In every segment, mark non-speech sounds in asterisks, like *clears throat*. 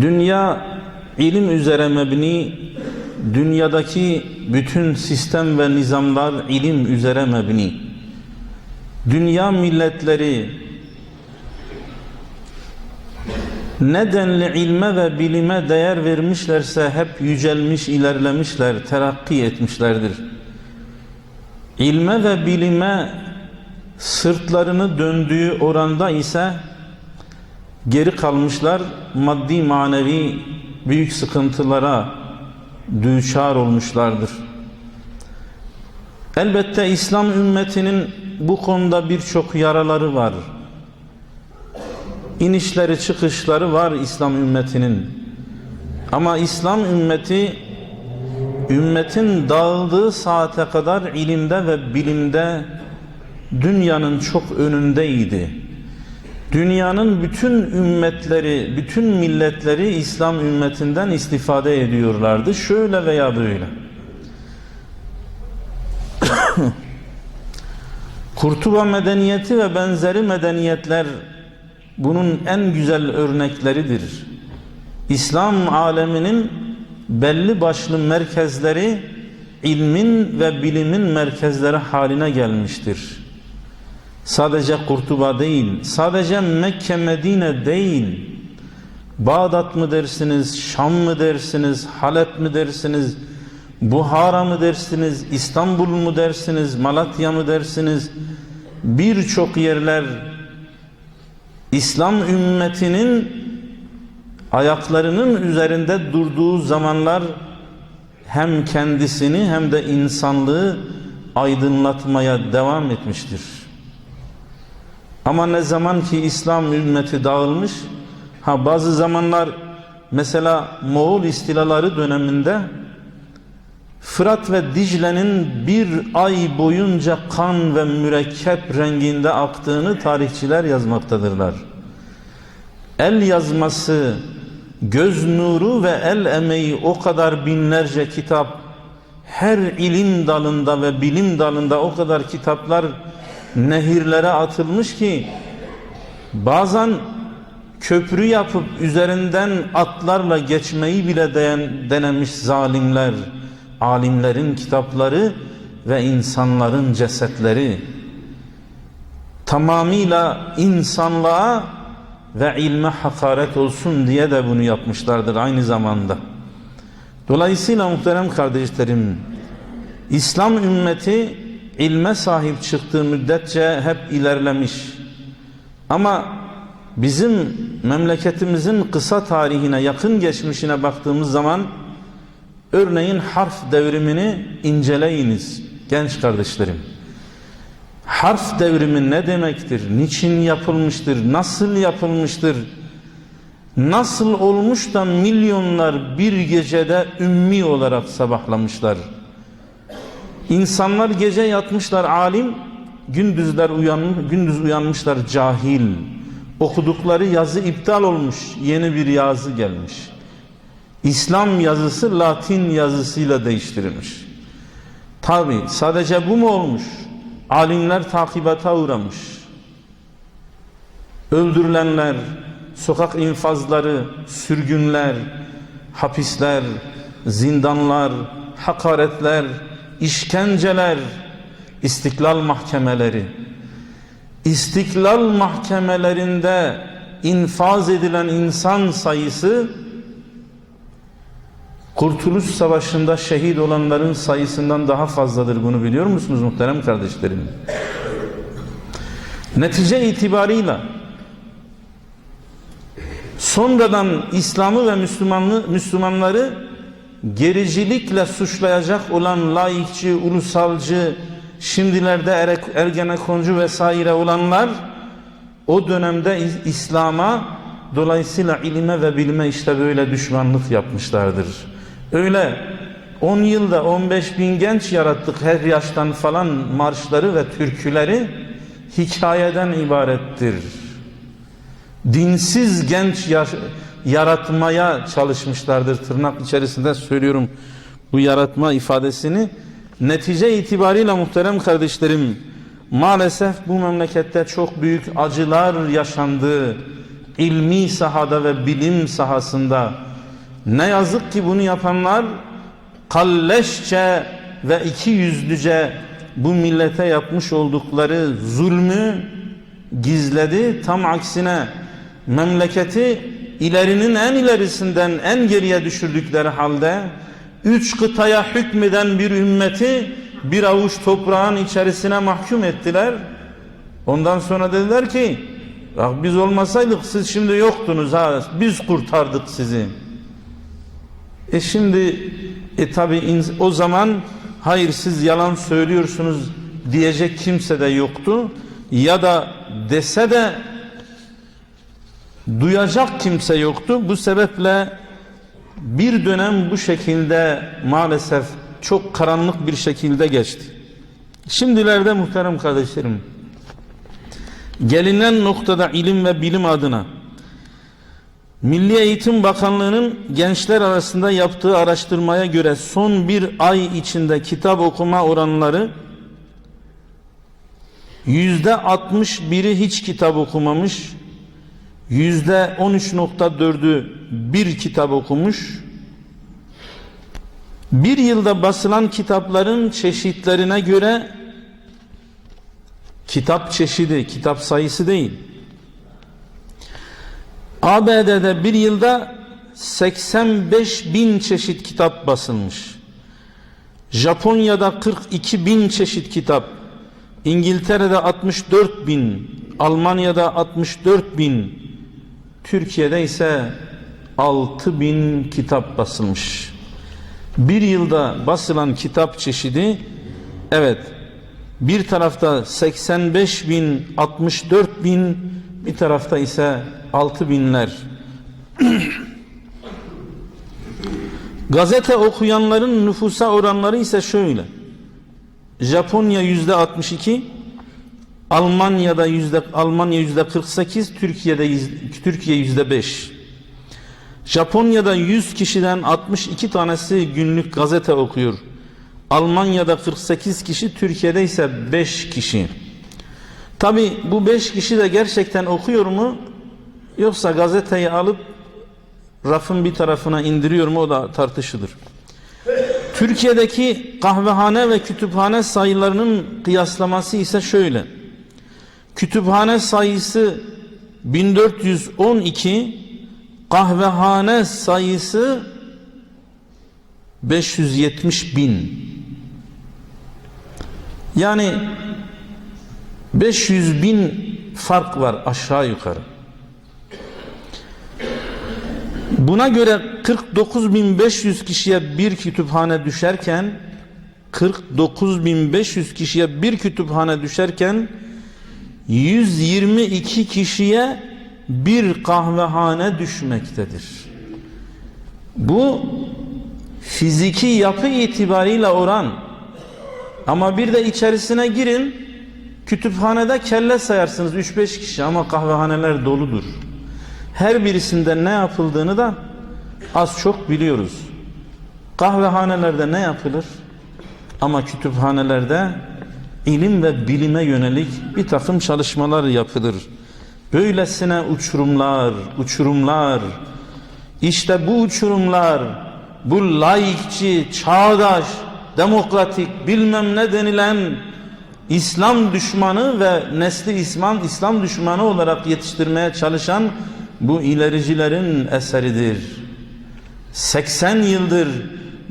Dünya ilim üzere mebni, dünyadaki bütün sistem ve nizamlar ilim üzere mebni. Dünya milletleri nedenli ilme ve bilime değer vermişlerse hep yücelmiş, ilerlemişler, terakki etmişlerdir. İlme ve bilime sırtlarını döndüğü oranda ise geri kalmışlar, maddi manevi büyük sıkıntılara düçar olmuşlardır. Elbette İslam ümmetinin bu konuda birçok yaraları var. İnişleri çıkışları var İslam ümmetinin. Ama İslam ümmeti ümmetin dağıldığı saate kadar ilimde ve bilimde dünyanın çok önündeydi. Dünyanın bütün ümmetleri, bütün milletleri İslam ümmetinden istifade ediyorlardı. Şöyle veya böyle. *coughs* Kurtuba medeniyeti ve benzeri medeniyetler bunun en güzel örnekleridir. İslam aleminin belli başlı merkezleri ilmin ve bilimin merkezleri haline gelmiştir. Sadece Kurtuba değil, sadece Mekke, Medine değil, Bağdat mı dersiniz, Şam mı dersiniz, Halep mi dersiniz, Buhara mı dersiniz, İstanbul mu dersiniz, Malatya mı dersiniz, birçok yerler İslam ümmetinin ayaklarının üzerinde durduğu zamanlar hem kendisini hem de insanlığı aydınlatmaya devam etmiştir. Ama ne zaman ki İslam ümmeti dağılmış, ha bazı zamanlar mesela Moğol istilaları döneminde Fırat ve Dicle'nin bir ay boyunca kan ve mürekkep renginde aktığını tarihçiler yazmaktadırlar. El yazması, göz nuru ve el emeği o kadar binlerce kitap, her ilim dalında ve bilim dalında o kadar kitaplar nehirlere atılmış ki bazen köprü yapıp üzerinden atlarla geçmeyi bile denemiş zalimler, alimlerin kitapları ve insanların cesetleri tamamıyla insanlığa ve ilme hakaret olsun diye de bunu yapmışlardır aynı zamanda. Dolayısıyla muhterem kardeşlerim, İslam ümmeti ilme sahip çıktığı müddetçe hep ilerlemiş. Ama bizim memleketimizin kısa tarihine, yakın geçmişine baktığımız zaman örneğin harf devrimini inceleyiniz genç kardeşlerim. Harf devrimi ne demektir? Niçin yapılmıştır? Nasıl yapılmıştır? Nasıl olmuş da milyonlar bir gecede ümmi olarak sabahlamışlar? İnsanlar gece yatmışlar alim, gündüzler uyan, gündüz uyanmışlar cahil. Okudukları yazı iptal olmuş, yeni bir yazı gelmiş. İslam yazısı Latin yazısıyla değiştirilmiş. Tabi sadece bu mu olmuş? Alimler takibata uğramış. Öldürülenler, sokak infazları, sürgünler, hapisler, zindanlar, hakaretler, işkenceler, istiklal mahkemeleri. İstiklal mahkemelerinde infaz edilen insan sayısı Kurtuluş Savaşı'nda şehit olanların sayısından daha fazladır bunu biliyor musunuz muhterem kardeşlerim? Netice itibarıyla sonradan İslam'ı ve Müslümanlı, Müslümanları gericilikle suçlayacak olan laikçi, ulusalcı, şimdilerde ergenekoncu vesaire olanlar o dönemde İslam'a dolayısıyla ilime ve bilime işte böyle düşmanlık yapmışlardır. Öyle 10 yılda 15 bin genç yarattık her yaştan falan marşları ve türküleri hikayeden ibarettir. Dinsiz genç yaratmaya çalışmışlardır tırnak içerisinde söylüyorum bu yaratma ifadesini. Netice itibariyle muhterem kardeşlerim maalesef bu memlekette çok büyük acılar yaşandı. ilmi sahada ve bilim sahasında ne yazık ki bunu yapanlar kalleşçe ve iki yüzlüce bu millete yapmış oldukları zulmü gizledi. Tam aksine memleketi ilerinin en ilerisinden en geriye düşürdükleri halde üç kıtaya hükmeden bir ümmeti bir avuç toprağın içerisine mahkum ettiler. Ondan sonra dediler ki bak biz olmasaydık siz şimdi yoktunuz ha biz kurtardık sizi. E şimdi e tabi o zaman hayır siz yalan söylüyorsunuz diyecek kimse de yoktu. Ya da dese de duyacak kimse yoktu. Bu sebeple bir dönem bu şekilde maalesef çok karanlık bir şekilde geçti. Şimdilerde muhterem kardeşlerim gelinen noktada ilim ve bilim adına Milli Eğitim Bakanlığı'nın gençler arasında yaptığı araştırmaya göre son bir ay içinde kitap okuma oranları yüzde 61'i hiç kitap okumamış, yüzde 13.4'ü bir kitap okumuş, bir yılda basılan kitapların çeşitlerine göre kitap çeşidi, kitap sayısı değil. ABD'de bir yılda 85 bin çeşit kitap basılmış. Japonya'da 42 bin çeşit kitap, İngiltere'de 64 bin, Almanya'da 64 bin, Türkiye'de ise 6 bin kitap basılmış. Bir yılda basılan kitap çeşidi, evet, bir tarafta 85 bin, 64 bin, bir tarafta ise 6 binler. *clears throat* Gazete okuyanların nüfusa oranları ise şöyle. Japonya yüzde 62, Almanya'da yüzde Almanya yüzde 48, Türkiye'de Türkiye yüzde 5. Japonya'da 100 kişiden 62 tanesi günlük gazete okuyor. Almanya'da 48 kişi, Türkiye'de ise 5 kişi. Tabi bu 5 kişi de gerçekten okuyor mu? Yoksa gazeteyi alıp rafın bir tarafına indiriyor mu o da tartışılır. Türkiye'deki kahvehane ve kütüphane sayılarının kıyaslaması ise şöyle. Kütüphane sayısı 1412, kahvehane sayısı 570 bin. Yani 500 bin fark var aşağı yukarı. Buna göre 49.500 kişiye bir kütüphane düşerken 49.500 kişiye bir kütüphane düşerken 122 kişiye bir kahvehane düşmektedir. Bu fiziki yapı itibariyle oran ama bir de içerisine girin kütüphanede kelle sayarsınız 3-5 kişi ama kahvehaneler doludur. Her birisinde ne yapıldığını da az çok biliyoruz. Kahvehanelerde ne yapılır? Ama kütüphanelerde ilim ve bilime yönelik bir takım çalışmalar yapılır. Böylesine uçurumlar, uçurumlar. İşte bu uçurumlar, bu laikçi, çağdaş, demokratik bilmem ne denilen İslam düşmanı ve nesli İslam, İslam düşmanı olarak yetiştirmeye çalışan bu ilericilerin eseridir. 80 yıldır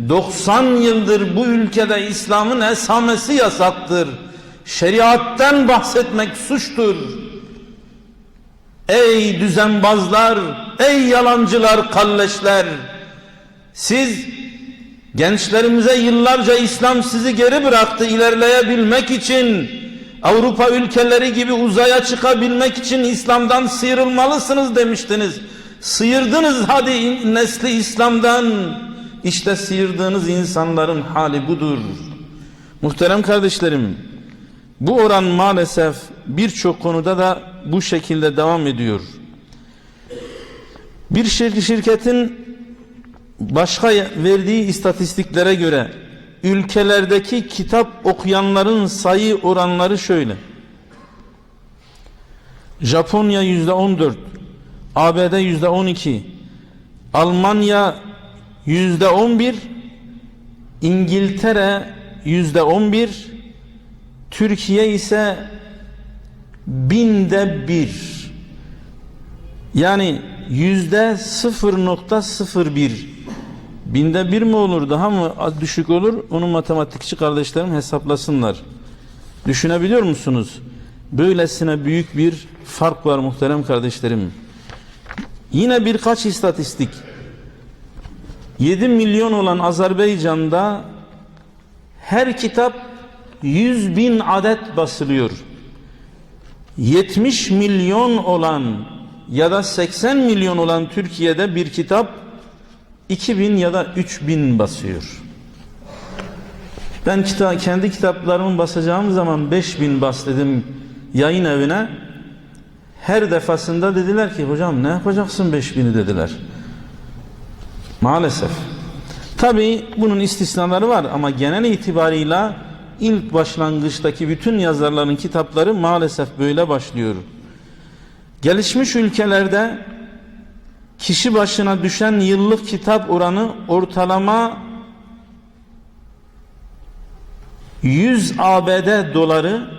90 yıldır bu ülkede İslam'ın esamesi yasaktır. Şeriattan bahsetmek suçtur. Ey düzenbazlar, ey yalancılar, kalleşler. Siz gençlerimize yıllarca İslam sizi geri bıraktı ilerleyebilmek için Avrupa ülkeleri gibi uzaya çıkabilmek için İslam'dan sıyrılmalısınız demiştiniz. Sıyırdınız hadi nesli İslam'dan. İşte sıyırdığınız insanların hali budur. Muhterem kardeşlerim, bu oran maalesef birçok konuda da bu şekilde devam ediyor. Bir şirketin başka verdiği istatistiklere göre ülkelerdeki kitap okuyanların sayı oranları şöyle. Japonya yüzde on dört, ABD yüzde 12, Almanya yüzde 11, İngiltere yüzde 11, Türkiye ise binde bir. Yani yüzde 0.01 binde bir mi olur daha mı düşük olur onu matematikçi kardeşlerim hesaplasınlar. Düşünebiliyor musunuz? Böylesine büyük bir fark var muhterem kardeşlerim. Yine birkaç istatistik. 7 milyon olan Azerbaycan'da her kitap 100 bin adet basılıyor. 70 milyon olan ya da 80 milyon olan Türkiye'de bir kitap 2000 ya da 3000 basıyor. Ben kita kendi kitaplarımı basacağım zaman 5000 bas dedim yayın evine. Her defasında dediler ki hocam ne yapacaksın 5000'i dediler. Maalesef. Tabi bunun istisnaları var ama genel itibarıyla ilk başlangıçtaki bütün yazarların kitapları maalesef böyle başlıyor. Gelişmiş ülkelerde kişi başına düşen yıllık kitap oranı ortalama 100 ABD doları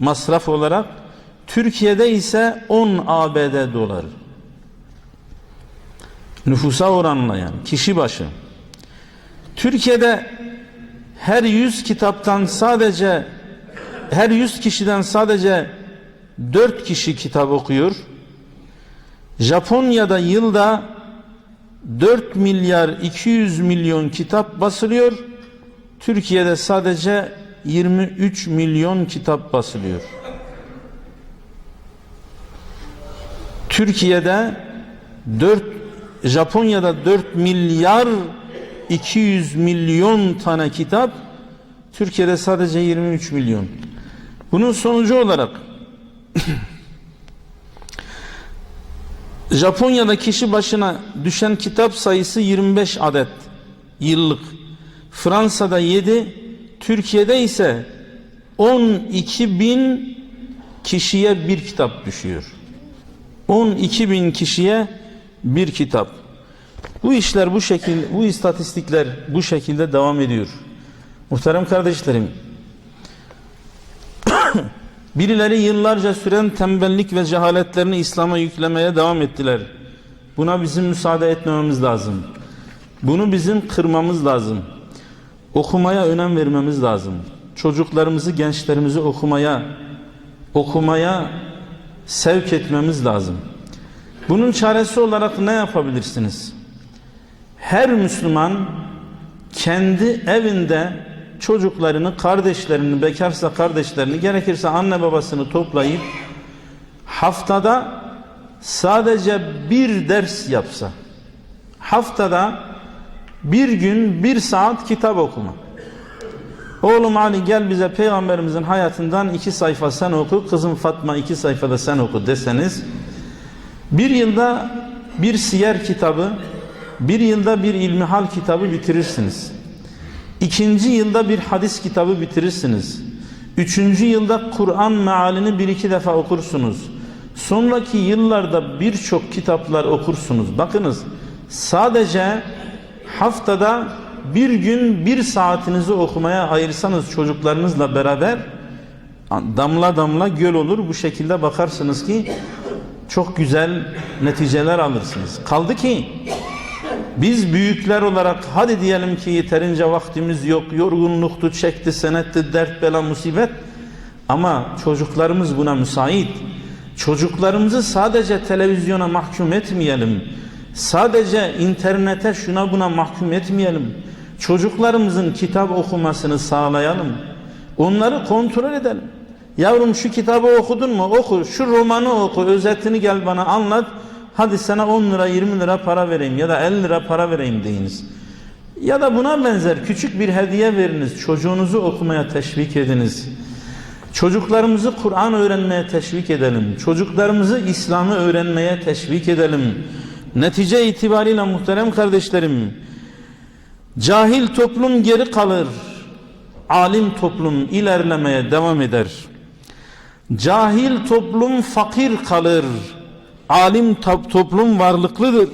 masraf olarak Türkiye'de ise 10 ABD doları. Nüfusa oranla yani kişi başı. Türkiye'de her 100 kitaptan sadece her 100 kişiden sadece 4 kişi kitap okuyor. Japonya'da yılda 4 milyar 200 milyon kitap basılıyor. Türkiye'de sadece 23 milyon kitap basılıyor. Türkiye'de 4 Japonya'da 4 milyar 200 milyon tane kitap Türkiye'de sadece 23 milyon. Bunun sonucu olarak *clears throat* Japonya'da kişi başına düşen kitap sayısı 25 adet yıllık. Fransa'da 7, Türkiye'de ise 12 bin kişiye bir kitap düşüyor. 12 bin kişiye bir kitap. Bu işler bu şekilde, bu istatistikler bu şekilde devam ediyor. Muhterem kardeşlerim, *coughs* birileri yıllarca süren tembellik ve cehaletlerini İslam'a yüklemeye devam ettiler. Buna bizim müsaade etmememiz lazım. Bunu bizim kırmamız lazım. Okumaya önem vermemiz lazım. Çocuklarımızı, gençlerimizi okumaya, okumaya sevk etmemiz lazım. Bunun çaresi olarak ne yapabilirsiniz? Her Müslüman kendi evinde çocuklarını, kardeşlerini, bekarsa kardeşlerini, gerekirse anne babasını toplayıp haftada sadece bir ders yapsa, haftada bir gün bir saat kitap okuma. Oğlum Ali gel bize peygamberimizin hayatından iki sayfa sen oku, kızım Fatma iki sayfada sen oku deseniz, bir yılda bir siyer kitabı, bir yılda bir ilmihal kitabı bitirirsiniz. İkinci yılda bir hadis kitabı bitirirsiniz. Üçüncü yılda Kur'an mealini bir iki defa okursunuz. Sonraki yıllarda birçok kitaplar okursunuz. Bakınız sadece haftada bir gün bir saatinizi okumaya ayırsanız çocuklarınızla beraber damla damla göl olur. Bu şekilde bakarsınız ki çok güzel neticeler alırsınız. Kaldı ki biz büyükler olarak hadi diyelim ki yeterince vaktimiz yok, yorgunluktu, çekti, senetti, dert, bela, musibet. Ama çocuklarımız buna müsait. Çocuklarımızı sadece televizyona mahkum etmeyelim. Sadece internete şuna buna mahkum etmeyelim. Çocuklarımızın kitap okumasını sağlayalım. Onları kontrol edelim. Yavrum şu kitabı okudun mu? Oku. Şu romanı oku. Özetini gel bana anlat. Hadi sana 10 lira 20 lira para vereyim ya da 50 lira para vereyim deyiniz. Ya da buna benzer küçük bir hediye veriniz. Çocuğunuzu okumaya teşvik ediniz. Çocuklarımızı Kur'an öğrenmeye teşvik edelim. Çocuklarımızı İslam'ı öğrenmeye teşvik edelim. Netice itibariyle muhterem kardeşlerim, cahil toplum geri kalır. Alim toplum ilerlemeye devam eder. Cahil toplum fakir kalır Alim toplum varlıklıdır.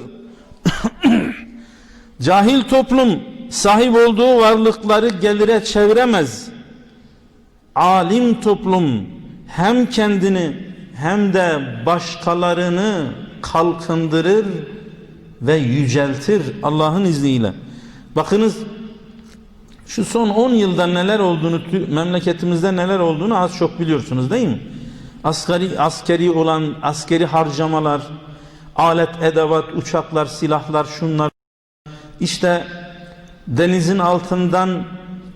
*coughs* Cahil toplum sahip olduğu varlıkları gelire çeviremez. Alim toplum hem kendini hem de başkalarını kalkındırır ve yüceltir Allah'ın izniyle. Bakınız şu son 10 yılda neler olduğunu memleketimizde neler olduğunu az çok biliyorsunuz değil mi? Asgari askeri olan askeri harcamalar, alet edevat, uçaklar, silahlar, şunlar işte denizin altından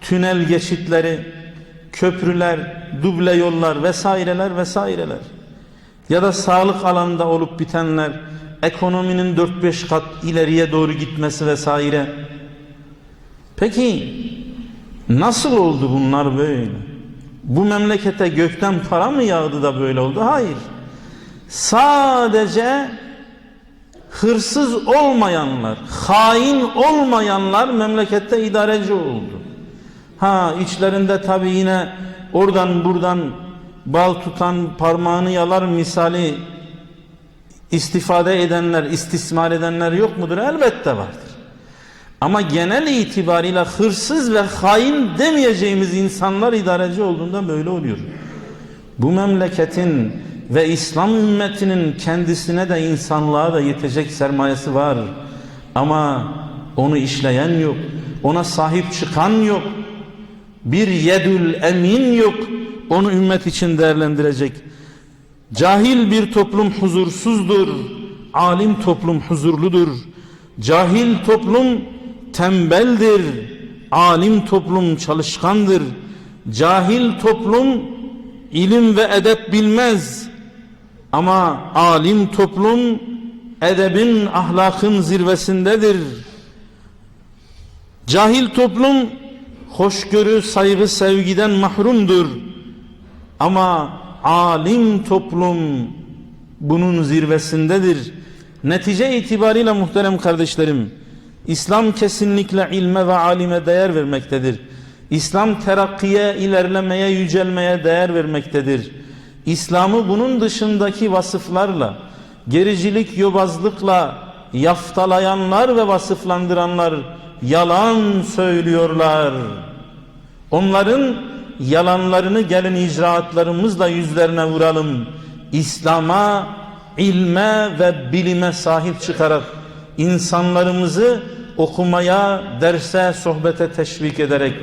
tünel geçitleri, köprüler, duble yollar vesaireler vesaireler. Ya da sağlık alanında olup bitenler, ekonominin 4-5 kat ileriye doğru gitmesi vesaire. Peki nasıl oldu bunlar böyle? Bu memlekete gökten para mı yağdı da böyle oldu? Hayır. Sadece hırsız olmayanlar, hain olmayanlar memlekette idareci oldu. Ha içlerinde tabi yine oradan buradan bal tutan parmağını yalar misali istifade edenler, istismar edenler yok mudur? Elbette vardır. Ama genel itibariyle hırsız ve hain demeyeceğimiz insanlar idareci olduğunda böyle oluyor. Bu memleketin ve İslam ümmetinin kendisine de insanlığa da yetecek sermayesi var. Ama onu işleyen yok. Ona sahip çıkan yok. Bir yedül emin yok. Onu ümmet için değerlendirecek. Cahil bir toplum huzursuzdur. Alim toplum huzurludur. Cahil toplum tembeldir. Alim toplum çalışkandır. Cahil toplum ilim ve edep bilmez. Ama alim toplum edebin, ahlakın zirvesindedir. Cahil toplum hoşgörü, saygı, sevgiden mahrumdur. Ama alim toplum bunun zirvesindedir. Netice itibariyle muhterem kardeşlerim, İslam kesinlikle ilme ve alime değer vermektedir. İslam terakkiye, ilerlemeye, yücelmeye değer vermektedir. İslam'ı bunun dışındaki vasıflarla, gericilik, yobazlıkla yaftalayanlar ve vasıflandıranlar yalan söylüyorlar. Onların yalanlarını gelin icraatlarımızla yüzlerine vuralım. İslam'a, ilme ve bilime sahip çıkarak insanlarımızı okumaya, derse, sohbete teşvik ederek